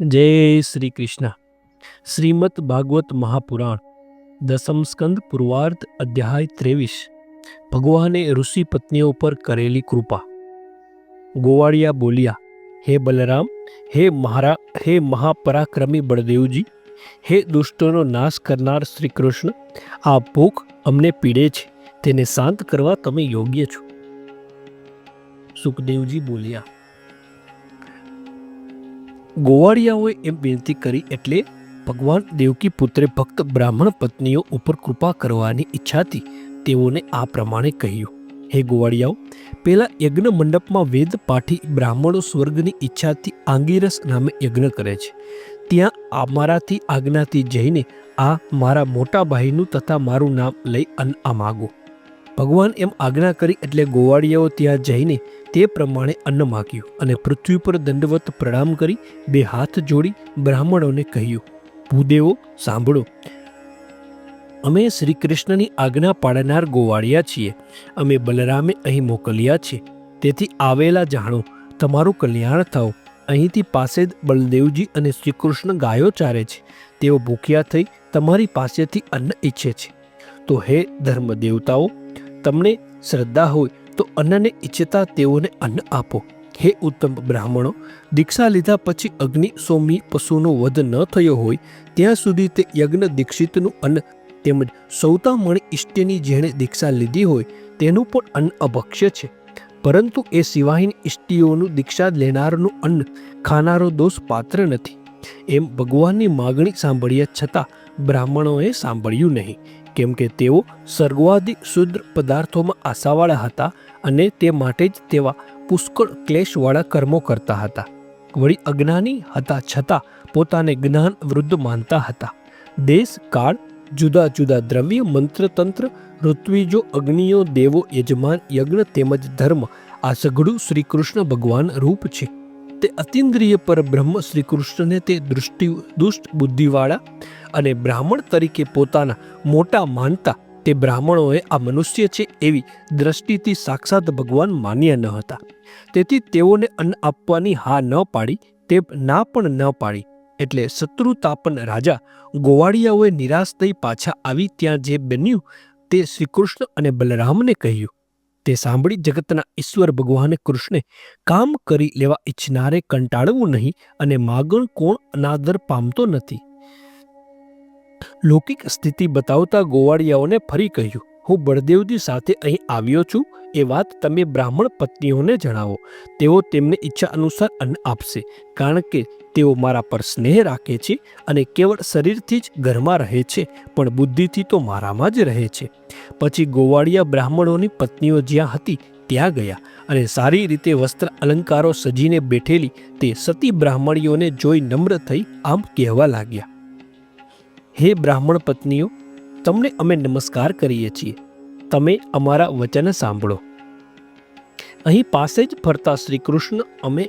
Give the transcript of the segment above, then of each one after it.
જય શ્રી કૃષ્ણ. શ્રીમદ ભાગવત મહાપુરાણ, દસમ સ્કંદ, પૂર્વાર્ધ અધ્યાય ત્રેવીસ. ભગવાને ઋષિ પત્નીઓ પર કરેલી કૃપા. ગોવાળિયા બોલ્યા, હે બલરામ, હે મહારા, હે મહાપરાક્રમી બળદેવજી, હે દુષ્ટોનો નાશ કરનાર શ્રી કૃષ્ણ, આ ભૂખ અમને પીડે છે, તેને શાંત કરવા તમે યોગ્ય છો. સુખદેવજી બોલ્યા ગોવાળિયાઓએ એમ વિનંતી કરી એટલે ભગવાન દેવકી પુત્રે ભક્ત બ્રાહ્મણ પત્નીઓ ઉપર કૃપા કરવાની ઈચ્છાથી તેઓને આ પ્રમાણે કહ્યું, હે ગોવાળિયાઓ પેલા યજ્ઞ મંડપમાં વેદ પાઠી બ્રાહ્મણો સ્વર્ગની ઈચ્છાથી આંગીરસ નામે યજ્ઞ કરે છે. ત્યાં અમારાથી આજ્ઞાથી જઈને આ મારા મોટા ભાઈનું તથા મારું નામ લઈ અન્ન આ માગો. ભગવાન એમ આજ્ઞા કરી એટલે ગોવાળિયાઓ ત્યાં જઈને તે પ્રમાણે અન્ન માગ્યું અને પૃથ્વી પર દંડવત પ્રણામ કરી બે હાથ જોડી બ્રાહ્મણોને કહ્યું, ભૂદેવો, સાંભળો. અમે શ્રી કૃષ્ણની આજ્ઞા પાડનાર ગોવાળિયા છીએ. અમે બલરામે અહીં મોકલ્યા છે. તેથી આવેલા જાણો, તમારું કલ્યાણ થાઓ અહીંથી પાસે જ બલદેવજી અને શ્રી કૃષ્ણ ગાયો ચારે છે. તેઓ ભૂખ્યા થઈ તમારી પાસેથી અન્ન ઈચ્છે છે. તો હે ધર્મ દેવતાઓ તમને શ્રદ્ધા હોય તો અન્નને ઈચ્છતા તેઓને અન્ન આપો. હે ઉત્તમ બ્રાહ્મણો, દીક્ષા લીધા પછી અગ્નિ સોમી પશુનો વધ ન થયો હોય, ત્યાં સુધી તે યજ્ઞ દીક્ષિતનું અન્ન તેમજ સૌતામણી ઇષ્ટની જેણે દીક્ષા લીધી હોય, તેનું પણ અન્ન અભક્ષ્ય છે. પરંતુ એ સિવાયની ઇષ્ટિઓનું દીક્ષા લેનારનું અન્ન ખાનારો દોષ પાત્ર નથી. એમ ભગવાનની માગણી સાંભળ્યા છતાં બ્રાહ્મણોએ સાંભળ્યું નહીં. કેમ કે તેઓ સર્વાદિ શુદ્ર પદાર્થોમાં આશાવાળા હતા અને તે માટે જ તેવા પુષ્કળ ક્લેશવાળા કર્મો કરતા હતા. વળી અજ્ઞાની હતા છતાં પોતાને જ્ઞાન વૃદ્ધ માનતા હતા. દેશ, કાળ, જુદા જુદા દ્રવ્ય, મંત્ર, તંત્ર, ઋત્વિજો અગ્નિયો દેવો, યજમાન, યજ્ઞ તેમજ ધર્મ આ સઘળું શ્રી કૃષ્ણ ભગવાન રૂપ છે. તે અતિન્દ્રિય પર બ્રહ્મ શ્રી કૃષ્ણને તે દૃષ્ટિ, દુષ્ટ બુદ્ધિવાળા અને બ્રાહ્મણ તરીકે પોતાના મોટા માનતા તે બ્રાહ્મણોએ આ મનુષ્ય છે એવી દ્રષ્ટિથી સાક્ષાત ભગવાન માન્યા ન હતા. તેથી તેઓને અન્ન આપવાની હા ન પાડી, તે ના પણ ન પાડી. એટલે શત્રુતાપન રાજા ગોવાળિયાઓએ નિરાશ થઈ પાછા આવી ત્યાં જે બન્યું તે શ્રીકૃષ્ણ અને બલરામને કહ્યું તે સાંભળી જગતના ઈશ્વર ભગવાને કૃષ્ણે કામ કરી લેવા ઈચ્છનારે કંટાળવું નહીં અને માગણ કોણ અનાદર પામતો નથી. લૌકિક સ્થિતિ બતાવતા ગોવાળિયાઓને ફરી કહ્યું, હું બળદેવજી સાથે અહીં આવ્યો છું એ વાત તમે બ્રાહ્મણ પત્નીઓને જણાવો. તેઓ તેમને ઈચ્છા અનુસાર અન્ન આપશે, કારણ કે તેઓ મારા પર સ્નેહ રાખે છે અને કેવળ શરીરથી જ ઘરમાં રહે છે, પણ બુદ્ધિથી તો મારામાં જ રહે છે. પછી ગોવાળિયા બ્રાહ્મણોની પત્નીઓ જ્યાં હતી ત્યાં ગયા અને સારી રીતે વસ્ત્ર અલંકારો સજીને બેઠેલી તે સતી બ્રાહ્મણીઓને જોઈ નમ્ર થઈ આમ કહેવા લાગ્યા. હે બ્રાહ્મણ પત્નીઓ, તમને અમે નમસ્કાર કરીએ છીએ. તમે અમારા વચન સાંભળો. અહીં પાસે જ ફરતા શ્રી કૃષ્ણ અમે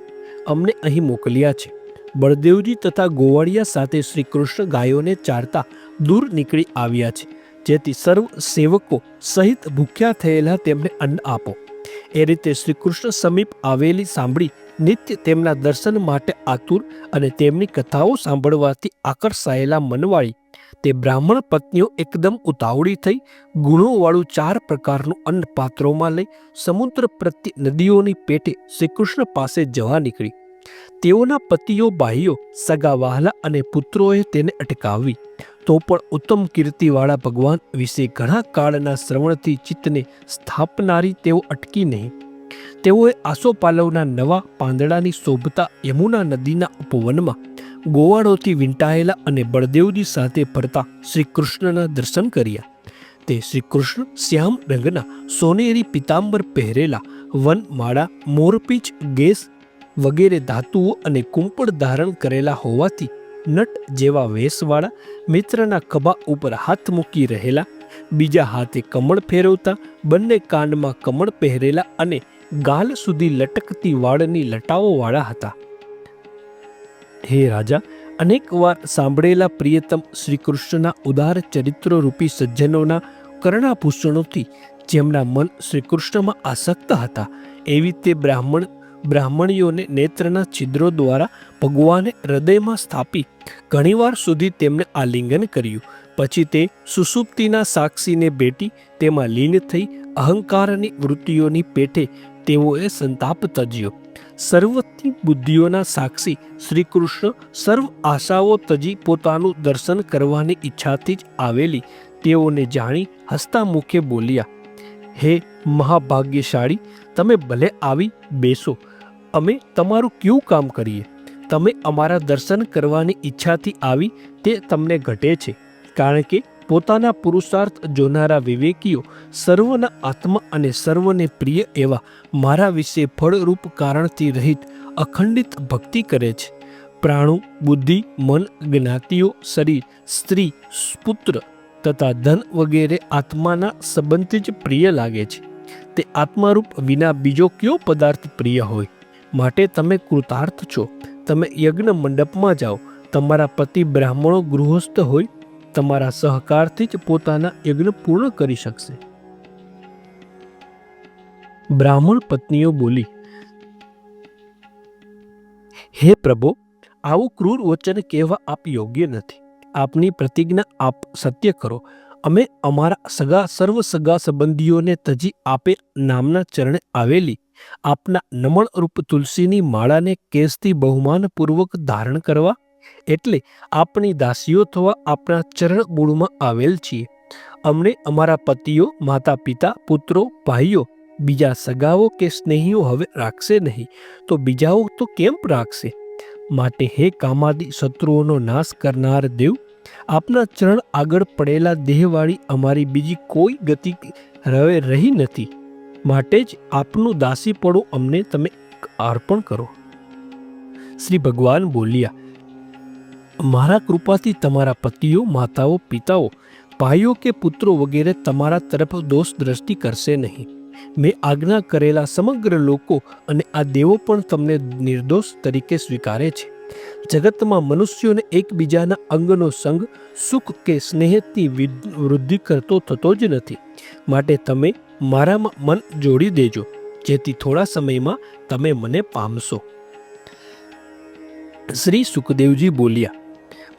અમને અહીં મોકલ્યા છે. બળદેવજી તથા ગોવાળિયા સાથે શ્રી કૃષ્ણ ગાયોને ચારતા દૂર નીકળી આવ્યા છે, જેથી સર્વ સેવકો સહિત ભૂખ્યા થયેલા તેમને અન્ન આપો. એ રીતે શ્રી કૃષ્ણ સમીપ આવેલી સાંભળી નિત્ય તેમના દર્શન માટે આતુર અને તેમની કથાઓ સાંભળવાથી આકર્ષાયેલા મનવાળી તે બ્રાહ્મણ પત્નીઓ એકદમ ઉતાવળી થઈ ગુણોવાળું ચાર પ્રકારનું અન્ન પાત્રોમાં લઈ સમુદ્ર પ્રત્યે નદીઓની પેટે શ્રીકૃષ્ણ પાસે જવા નીકળી. તેઓના પતિઓ ભાઈઓ, સગા વહાલા અને પુત્રોએ તેને અટકાવી. તો પણ ઉત્તમ કીર્તિવાળા ભગવાન વિશે ઘણા કાળના શ્રવણથી ચિત્તને સ્થાપનારી તેઓ અટકી નહીં. તેઓએ આસોપાલવના નવા પાંદડાની શોભતા યમુના નદીના ઉપવનમાં ગોવાળોથી વીંટાયેલા અને બળદેવજી સાથે ફરતા શ્રી કૃષ્ણના દર્શન કર્યા. તે શ્રી કૃષ્ણ શ્યામ રંગના સોનેરી પિતાંબર પહેરેલા વનમાળા, મોરપીચ, ગેસ વગેરે ધાતુઓ અને કુંપળ ધારણ કરેલા હોવાથી નટ જેવા વેશવાળા મિત્રના ખભા ઉપર હાથ મૂકી રહેલા, બીજા હાથે કમળ ફેરવતા, બંને કાંડમાં કમળ પહેરેલા અને ગાલ સુધી લટકતી વાળની લટાઓવાળા હતા. હે રાજા અનેકવાર સાંભળેલા પ્રિયતમ શ્રી કૃષ્ણના ઉદાર ચરિત્રરૂપી સજ્જનોના કરણાભૂષણોથી જેમના મન શ્રી કૃષ્ણમાં આસક્ત હતા, એવી તે બ્રાહ્મણ, બ્રાહ્મણીઓને નેત્રના છિદ્રો દ્વારા ભગવાને હૃદયમાં સ્થાપી ઘણીવાર સુધી તેમને આલિંગન કર્યું. પછી તે સુસુપ્તિના સાક્ષીને ભેટી, તેમાં લીન થઈ અહંકારની વૃત્તિઓની પેઠે તેઓએ સંતાપ તજ્યો. સર્વથી બુદ્ધિઓના સાક્ષી શ્રી કૃષ્ણ સર્વ આશાઓ તજી પોતાનું દર્શન કરવાની ઈચ્છાથી જ આવેલી. તેઓને જાણી હસતા મુખે બોલ્યા, હે મહાભાગ્યશાળી, તમે ભલે આવી બેસો, અમે તમારું કયું કામ કરીએ? તમે અમારા દર્શન કરવાની ઈચ્છાથી આવી તે તમને ઘટે છે, કારણ કે પોતાના પુરુષાર્થ જોનારા વિવેકીઓ સર્વના આત્મા અને સર્વને પ્રિય એવા મારા વિશે ફળરૂપ કારણથી રહિત અખંડિત ભક્તિ કરે છે. પ્રાણુ, બુદ્ધિ, મન, જ્ઞાતિઓ, શરીર, સ્ત્રી, પુત્ર તથા ધન વગેરે આત્માના સંબંધથી જ પ્રિય લાગે છે. તે આત્મારૂપ વિના બીજો કયો પદાર્થ પ્રિય હોય? માટે તમે કૃતાર્થ છો. તમે યજ્ઞ મંડપમાં જાઓ. તમારા પતિ બ્રાહ્મણો ગૃહસ્થ હોય તમારા સહકારથી જ પોતાના યજ્ઞ પૂર્ણ કરી શકશે. બ્રાહ્મણ પત્નીઓ બોલી, હે પ્રભુ, આવું ક્રૂર વચન કહેવા આપ યોગ્ય નથી. આપની પ્રતિજ્ઞા આપ સત્ય કરો. અમે અમારા સગા સર્વ સગા સંબંધીઓને તજી આપે નામના ચરણે આવેલી આપના નમણ રૂપ તુલસીની માળાને કેસથી બહુમાનપૂર્વક ધારણ કરવા એટલે આપણી દાસીઓ થવા આપણા ચરણ મૂળમાં આવેલ છીએ. અમને અમારા પતિઓ માતા પિતા પુત્રો, ભાઈઓ, બીજા સગાઓ કે સ્નેહીઓ હવે રાખશે નહીં, તો બીજાઓ તો કેમ રાખશે? માટે હે કામાદી શત્રુઓનો નાશ કરનાર દેવ, આપના ચરણ આગળ પડેલા દેહવાળી અમારી બીજી કોઈ ગતિ હવે રહી નથી. માટે જ આપનું દાસીપણું અમને તમે અર્પણ કરો. શ્રી ભગવાન બોલ્યા મારા કૃપાથી તમારા પતિઓ, માતાઓ, પિતાઓ, ભાઈઓ કે પુત્રો વગેરે તમારા તરફ દોષ દ્રષ્ટિ કરશે નહીં. મેં આજ્ઞા કરેલા સમગ્ર લોકો અને આ દેવો પણ તમને નિર્દોષ તરીકે સ્વીકારે છે. જગતમાં મનુષ્યોને એકબીજાના અંગનો સંગ, સુખ કે સ્નેહથી વૃદ્ધિ કરતો થતો જ નથી. માટે તમે મારામાં મન જોડી દેજો, જેથી થોડા સમયમાં તમે મને પામશો. શ્રી સુખદેવજી બોલ્યા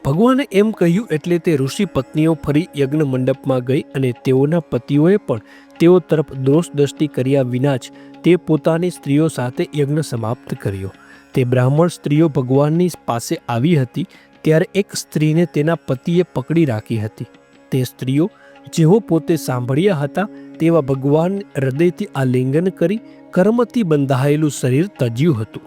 ભગવાને એમ કહ્યું એટલે તે ઋષિ પત્નીઓ ફરી યજ્ઞ મંડપમાં ગઈ અને તેઓના પતિઓએ પણ તેઓ તરફ દોષ દ્રષ્ટિ કર્યા વિના જ તે પોતાની સ્ત્રીઓ સાથે યજ્ઞ સમાપ્ત કર્યો. તે બ્રાહ્મણ સ્ત્રીઓ ભગવાનની પાસે આવી હતી ત્યારે એક સ્ત્રીને તેના પતિએ પકડી રાખી હતી. તે સ્ત્રીઓ જેઓ પોતે સાંભળ્યા હતા તેવા ભગવાન હૃદયથી આલિંગન કરી કર્મથી બંધાયેલું શરીર તજ્યું હતું.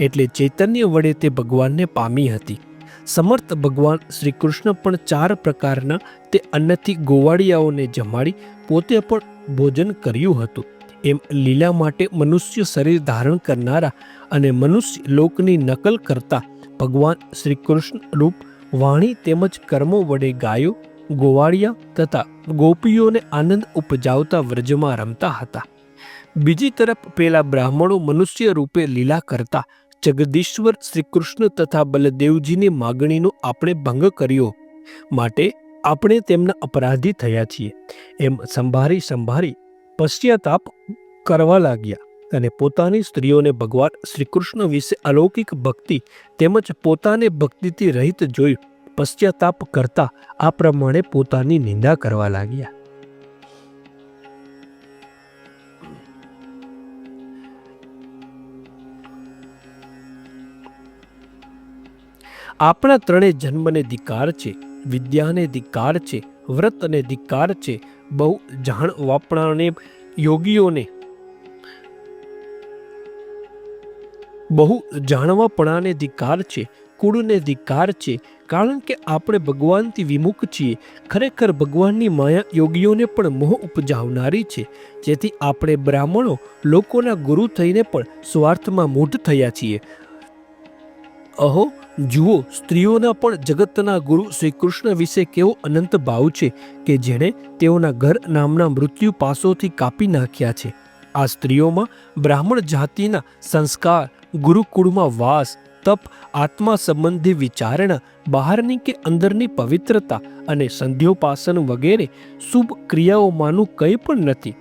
એટલે ચૈતન્ય વડે તે ભગવાનને પામી હતી. સમર્થ ભગવાન શ્રી કૃષ્ણ પણ ચાર પ્રકારના તે અન્નથી ગોવાળિયાઓને જમાડી પોતે પણ ભોજન કર્યું હતું. એમ લીલા માટે મનુષ્ય શરીર ધારણ કરનારા અને મનુષ્ય લોકની નકલ કરતા ભગવાન શ્રી કૃષ્ણ રૂપ વાણી તેમજ કર્મો વડે ગાયો, ગોવાળિયા તથા ગોપીઓને આનંદ ઉપજાવતા વ્રજમાં રમતા હતા. બીજી તરફ પેલા બ્રાહ્મણો મનુષ્ય રૂપે લીલા કરતા જગદીશ્વર શ્રીકૃષ્ણ તથા બલદેવજીની માગણીનો આપણે ભંગ કર્યો માટે આપણે તેમના અપરાધી થયા છીએ. એમ સંભારી સંભાળી પશ્ચાતાપ કરવા લાગ્યા અને પોતાની સ્ત્રીઓને ભગવાન શ્રીકૃષ્ણ વિશે અલૌકિક ભક્તિ તેમજ પોતાને ભક્તિથી રહિત જોઈ પશ્ચાતાપ કરતા આ પ્રમાણે પોતાની નિંદા કરવા લાગ્યા. આપણા ત્રણે જન્મને ધિકાર છે, વિદ્યાને ધિકાર છે વ્રત અને ધિકાર છે, બહુ જાણ વાપણાને યોગીઓને બહુ જાણવાપણાને ધિકાર છે, કુળને ધિકાર છે, કારણ કે આપણે ભગવાનથી વિમુખ છીએ, ખરેખર ભગવાનની માયા યોગીઓને પણ મોહ ઉપજાવનારી છે, જેથી આપણે બ્રાહ્મણો લોકોના ગુરુ થઈને પણ સ્વાર્થમાં મૂઢ થયા છીએ. અહો જુઓ, સ્ત્રીઓના પણ જગતના ગુરુ શ્રી કૃષ્ણ વિશે કેવો અનંત ભાવ છે કે જેણે તેઓના ઘર નામના મૃત્યુ પાસોથી કાપી નાખ્યા છે. આ સ્ત્રીઓમાં બ્રાહ્મણ જાતિના સંસ્કાર, ગુરુકુળમાં વાસ, તપ, આત્મા સંબંધી વિચારણા, બહારની કે અંદરની પવિત્રતા અને સંધ્યોપાસન વગેરે શુભ ક્રિયાઓમાંનું કંઈ પણ નથી.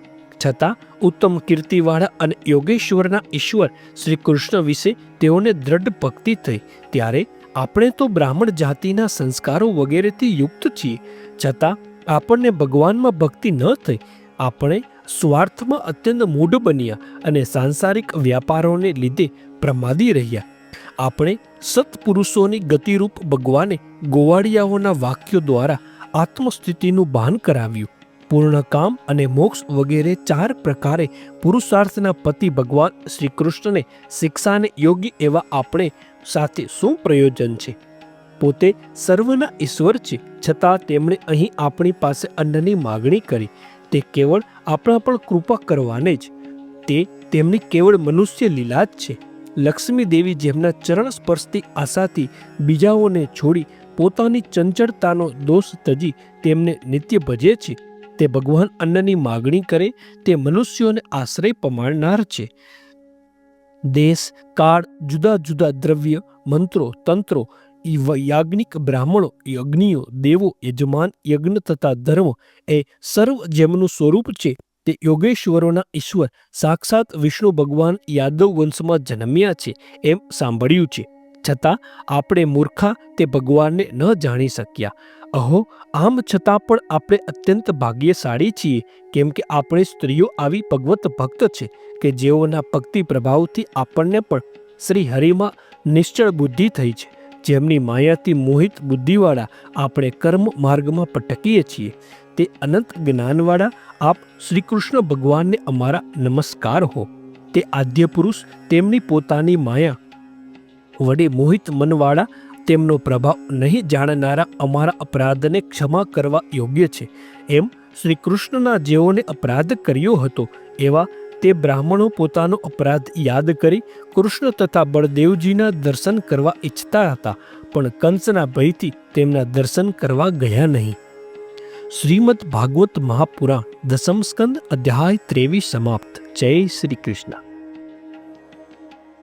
છતાં ઉત્તમ કીર્તિવાળા અને યોગેશ્વરના ઈશ્વર શ્રી કૃષ્ણ વિશે તેઓને દ્રઢ ભક્તિ થઈ. ત્યારે આપણે તો બ્રાહ્મણ જાતિના સંસ્કારો વગેરેથી યુક્ત છીએ. છતાં આપણને ભગવાનમાં ભક્તિ ન થઈ. આપણે સ્વાર્થમાં અત્યંત મૂઢ બન્યા અને સાંસારિક વ્યાપારોને લીધે પ્રમાદી રહ્યા. આપણે સત્પુરુષોની ગતિરૂપ ભગવાને ગોવાળિયાઓના વાક્યો દ્વારા આત્મસ્થિતિનું ભાન કરાવ્યું. પૂર્ણ કામ અને મોક્ષ વગેરે ચાર પ્રકારે પુરુષાર્થના પતિ ભગવાન શ્રી કૃષ્ણને શિક્ષાને યોગ્ય એવા આપણે સાથે શું પ્રયોજન છે? પોતે સર્વના ઈશ્વર છે, છતાં તેમણે અહીં આપણી પાસે અન્નની માગણી કરી. તે કેવળ આપણા પણ કૃપા કરવાને જ. તે તેમની કેવળ મનુષ્ય લીલા જ છે. લક્ષ્મી દેવી જેમના ચરણ સ્પર્શથી આશાથી બીજાઓને છોડી પોતાની ચંચળતાનો દોષ તજી તેમને નિત્ય ભજે છે. તે ભગવાન અન્નની માગણી કરે તે મનુષ્યોને આશ્રય પમાડનાર છે. દેશ, કાળ, જુદા જુદા દ્રવ્ય, મંત્રો, તંત્રો યાજ્ઞિક બ્રાહ્મણો અગ્નિઓ, દેવો, યજમાન, યજ્ઞ તથા ધર્મ એ સર્વ જેમનું સ્વરૂપ છે તે યોગેશ્વરોના ઈશ્વર સાક્ષાત વિષ્ણુ ભગવાન યાદવ વંશમાં જન્મ્યા છે એમ સાંભળ્યું છે. છતાં, આપણે મૂર્ખા તે ભગવાનને ન જાણી શક્યા. અહો, આમ છતાં પણ આપણે અત્યંત ભાગ્યશાળી છીએ, કેમ કે આપણે સ્ત્રીઓ આવી ભગવત ભક્ત છે, કે જેઓના ભક્તિ પ્રભાવથી આપણને પણ શ્રી હરિમાં નિશ્ચળ બુદ્ધિ થઈ છે, જેમની માયાથી મોહિત બુદ્ધિવાળા આપણે કર્મ માર્ગમાં પટકીએ છીએ. તે અનંત જ્ઞાનવાળા આપ શ્રી કૃષ્ણ ભગવાનને અમારા નમસ્કાર હો. તે આદ્ય પુરુષ તેમની પોતાની માયા વડે મોહિત મનવાળા તેમનો પ્રભાવ નહીં જાણનારા અમારા અપરાધને ક્ષમા કરવા યોગ્ય છે. એમ શ્રી કૃષ્ણના જેઓને અપરાધ કર્યો હતો, એવા તે બ્રાહ્મણો પોતાનો અપરાધ યાદ કરી કૃષ્ણ તથા બળદેવજીના દર્શન કરવા ઈચ્છતા હતા, પણ કંસના ભયથી તેમના દર્શન કરવા ગયા નહીં. શ્રીમદ ભાગવત મહાપુરાણ દસમ સ્કંદ અધ્યાય ત્રેવીસ સમાપ્ત. જય શ્રી કૃષ્ણ